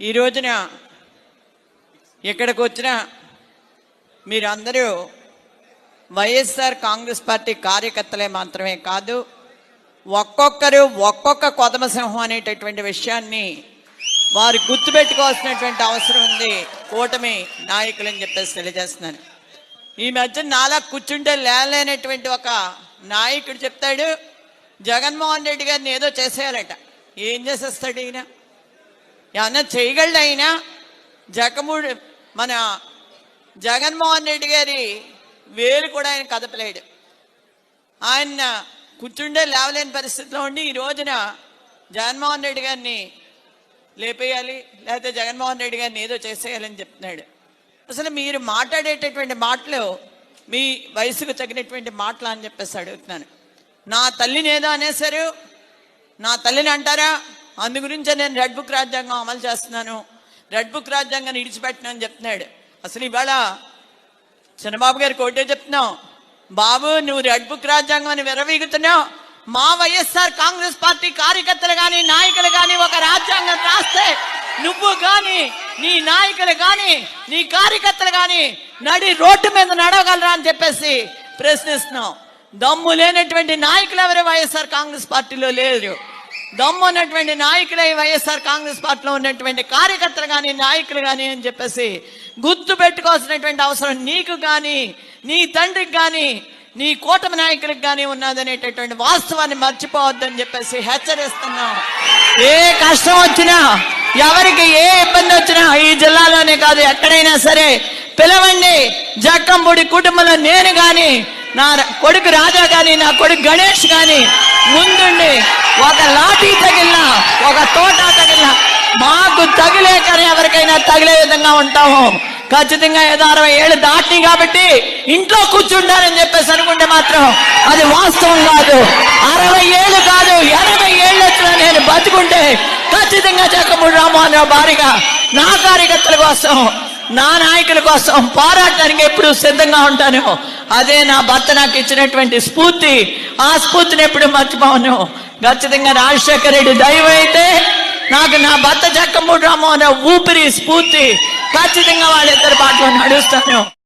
ఈ రోజున ఇక్కడికి వచ్చిన మీరందరూ వైఎస్ఆర్ కాంగ్రెస్ పార్టీ కార్యకర్తలే మాత్రమే కాదు ఒక్కొక్కరు ఒక్కొక్క కొదమసింహం అనేటటువంటి విషయాన్ని వారు గుర్తుపెట్టుకోవాల్సినటువంటి అవసరం ఉంది. కూటమి నాయకులు అని చెప్పేసి తెలియజేస్తున్నాను. ఈ మధ్య నాలా కూర్చుంటే లేనటువంటి ఒక నాయకుడు చెప్తాడు జగన్మోహన్ రెడ్డి గారిని ఏదో చేసేయాలట. ఏం చేసేస్తాడు ఈయన? ఏమన్నా చేయగలడు ఆయన జగముడు మన జగన్మోహన్ రెడ్డి గారి వేలు కూడా ఆయన కదపలేడు. ఆయన కూర్చుండే లేవలేని పరిస్థితిలో ఉండి ఈ రోజున జగన్మోహన్ రెడ్డి గారిని లేపేయాలి లేకపోతే జగన్మోహన్ రెడ్డి గారిని ఏదో చేసేయాలని చెప్తున్నాడు. అసలు మీరు మాట్లాడేటటువంటి మాటలు మీ వయసుకు తగినటువంటి మాటలు అని చెప్పేసి అడుగుతున్నాను. నా తల్లిని ఏదో అనేశారు? నా తల్లిని అంటారా? అందు గురించే నేను రెడ్ బుక్ రాజ్యాంగం అమలు చేస్తున్నాను. రెడ్ బుక్ రాజ్యాంగాన్ని ఇడిచిపెట్టినని అని చెప్తున్నాడు. అసలు ఇవాళ చంద్రబాబు గారికి ఒకటే చెప్తున్నావు బాబు నువ్వు రెడ్ బుక్ రాజ్యాంగం అని విరవీగుతున్నావు. మా వైఎస్ఆర్ కాంగ్రెస్ పార్టీ కార్యకర్తలు కానీ నాయకులు కానీ ఒక రాజ్యాంగం రాస్తే నువ్వు కానీ నీ నాయకులు కానీ నీ కార్యకర్తలు కానీ నడి రోడ్డు మీద నడవగలరా అని చెప్పేసి ప్రశ్నిస్తున్నావు దమ్ము లేనటువంటి నాయకులు ఎవరు? వైఎస్ఆర్ కాంగ్రెస్ పార్టీలో లేరు. దమ్ము ఉన్నటువంటి నాయకులే వైఎస్ఆర్ కాంగ్రెస్ పార్టీలో ఉన్నటువంటి కార్యకర్తలు కానీ నాయకులు కానీ అని చెప్పేసి గుర్తు పెట్టుకోవాల్సినటువంటి అవసరం నీకు కానీ నీ తండ్రికి కానీ నీ కూటమి నాయకులకు కానీ ఉన్నదనేటటువంటి వాస్తవాన్ని మర్చిపోవద్దని చెప్పేసి హెచ్చరిస్తున్నాం. ఏ కష్టం వచ్చినా ఎవరికి ఏ ఇబ్బంది వచ్చినా ఈ జిల్లాలోనే కాదు ఎక్కడైనా సరే పిలవండి. జక్కంపూడి కుటుంబంలో నేను కానీ నా కొడుకు రాజా కానీ నా కొడుకు గణేష్ కానీ ముందుండి ఒక లాఠీ తగిలినా ఒక తోట తగిలినా మాకు తగిలే కానీ ఎవరికైనా తగిలే విధంగా ఉంటాము. ఖచ్చితంగా ఏదో అరవై ఏళ్ళు దాటి కాబట్టి ఇంట్లో కూర్చుంటారని చెప్పేసి అనుకుంటే మాత్రం అది వాస్తవం కాదు. అరవై ఏళ్ళు కాదు ఎనభై ఏళ్ళు వచ్చినా నేను బతుకుంటే ఖచ్చితంగా జక్కమూడి రామోహన్ రావు భారీగా నా కార్యకర్తల కోసం నా నాయకుల కోసం పోరాటానికి ఎప్పుడు సిద్ధంగా ఉంటాను. అదే నా భర్త నాకు ఇచ్చినటువంటి స్ఫూర్తి. ఆ స్ఫూర్తిని ఎప్పుడు మర్చిపోను. ఖచ్చితంగా రాజశేఖర రెడ్డి దైవం అయితే నాకు నా భర్త జక్కమూడి రామోహన్ రావు ఊపిరి స్ఫూర్తి ఖచ్చితంగా వాళ్ళిద్దరు పాటలో నడుస్తాను.